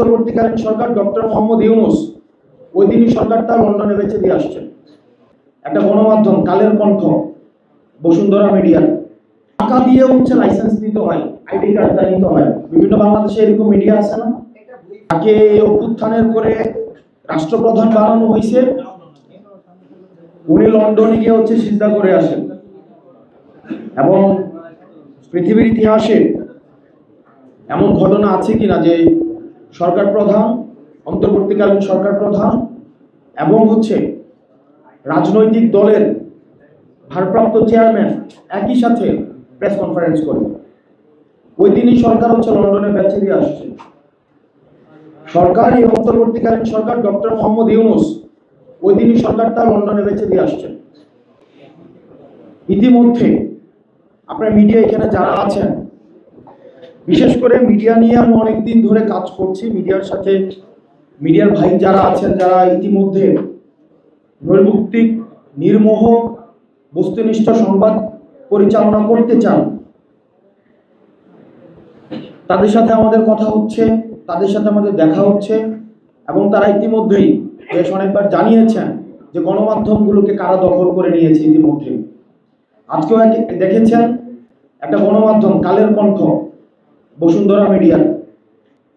অন্তর্বর্তীকালীন সরকার ডক্টর মোহাম্মদ ইউনুস ওই দিনই সরকারটা লন্ডনে বেঁচে দিয়ে আসছে একটা গণমাধ্যম, কালের কণ্ঠ, বসুন্ধরা মিডিয়া। টাকা দিয়ে হচ্ছে লাইসেন্স দিতে হয় আইডি কার্ডটা নিতে হয়। বিভিন্ন বাংলাদেশে এরকম মিডিয়া আছে না? তাকে অভ্যুত্থানের করে রাষ্ট্রপ্রধান বানানো হয়েছে। উনি লন্ডনে গিয়ে হচ্ছে সিজদা করে আসেন। এবং পৃথিবীর ইতিহাসে এমন ঘটনা আছে কিনা যে সরকার প্রধান, অন্তর্বর্তীকালীন সরকার প্রধান এবং হচ্ছে রাজনৈতিক দলের ভারপ্রাপ্ত চেয়ারম্যান একই সাথে প্রেস কনফারেন্স করে। ওই দিনই সরকার হচ্ছে লন্ডনে বেঁচে দিয়ে আসছে। সরকার এই অন্তর্বর্তীকালীন সরকার ডক্টর মোহাম্মদ ইউনুস, ওই দিনই সরকার সরকারটা লন্ডনে বেঁচে দিয়ে আসছে। ইতিমধ্যে আপনার মিডিয়া এখানে যারা আছেন বিশেষ করে মিডিয়া নিয়ে আমি অনেকদিন ধরে কাজ করছি। মিডিয়ার সাথে মিডিয়ার ভাই যারা আছেন, যারা ইতিমধ্যে নৈর্মুক্তিক নির্মোহ, বস্তুনিষ্ঠ সংবাদ পরিচালনা করতে চান, তাদের সাথে আমাদের কথা হচ্ছে, তাদের সাথে আমাদের দেখা হচ্ছে এবং তারা ইতিমধ্যেই বেশ অনেকবার জানিয়েছেন যে গণমাধ্যমগুলোকে কারা দখল করে নিয়েছে ইতিমধ্যে আজকেও দেখেছেন? একটা গণমাধ্যম, কালের কণ্ঠ। বসুন্ধরা মিডিয়া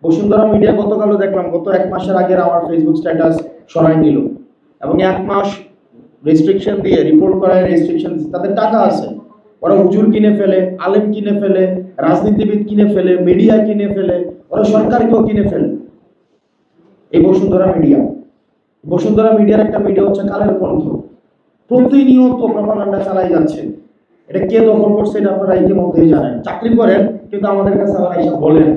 বসুন্ধরা মিডিয়া গতকালও দেখলাম, গত এক মাসের আগের আমার ফেসবুক স্ট্যাটাস সরাই নিল। এবং এক মাস রেস্ট্রিকশন দিয়ে রিপোর্ট করায় রেস্ট্রিকশন তাদের টাকা আছে। ওরা হুজুর কিনে ফেলে, আলেম কিনে ফেলে, রাজনীতিবিদ কিনে ফেলে মিডিয়া কিনে ফেলে, ওরা সরকারকেও কিনে ফেলে। এই বসুন্ধরা মিডিয়া বসুন্ধরা মিডিয়ার একটা মিডিয়া হচ্ছে কালের কণ্ঠ। প্রতিনিয়ত প্রপাগান্ডা চালাই যাচ্ছে। এটা কে দখল করছে এটা আপনারা ইতিমধ্যেই জানেন। চাকরি করেন, কিন্তু আমাদের কাছে আবার এইসব বলেন।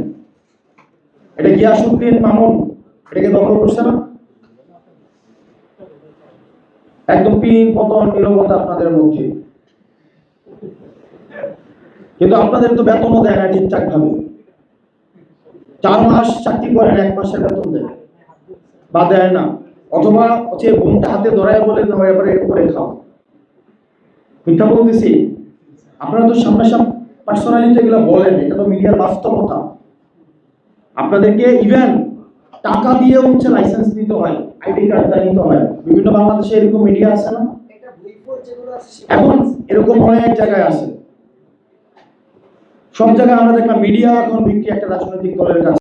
এটা গিয়াসুদ্দিন মামুন এটাকে দখল করছে না? একদম পিন পতন নিরবতা আপনাদের মধ্যে। কিন্তু আপনাদের তো বেতনও দেয় না ঠিকঠাক ভাবে চার মাস চাকরি করেন, এক মাসের বেতন দেয়। বা দেয় না। অথবা হচ্ছে বোনটা হাতে ধরায় বলে না এবারে করে খাও মিথ্যা বলতেছি? আপনারা তো সামনাসামনি পার্সোনালি তো এগুলো বলেন, এটা তো মিডিয়ার বাস্তবতা। আপনাদেরকে ইভেন টাকা দিয়ে হচ্ছে লাইসেন্স দিতে হয় আইডি কার্ডটা নিতে হয়। বিভিন্ন বাংলাদেশে এরকম মিডিয়া আছে না? এখন এরকম অনেক জায়গায় আছে। সব জায়গায় আমরা দেখলাম মিডিয়া এখন বিক্রি একটা রাজনৈতিক দলের কাছে।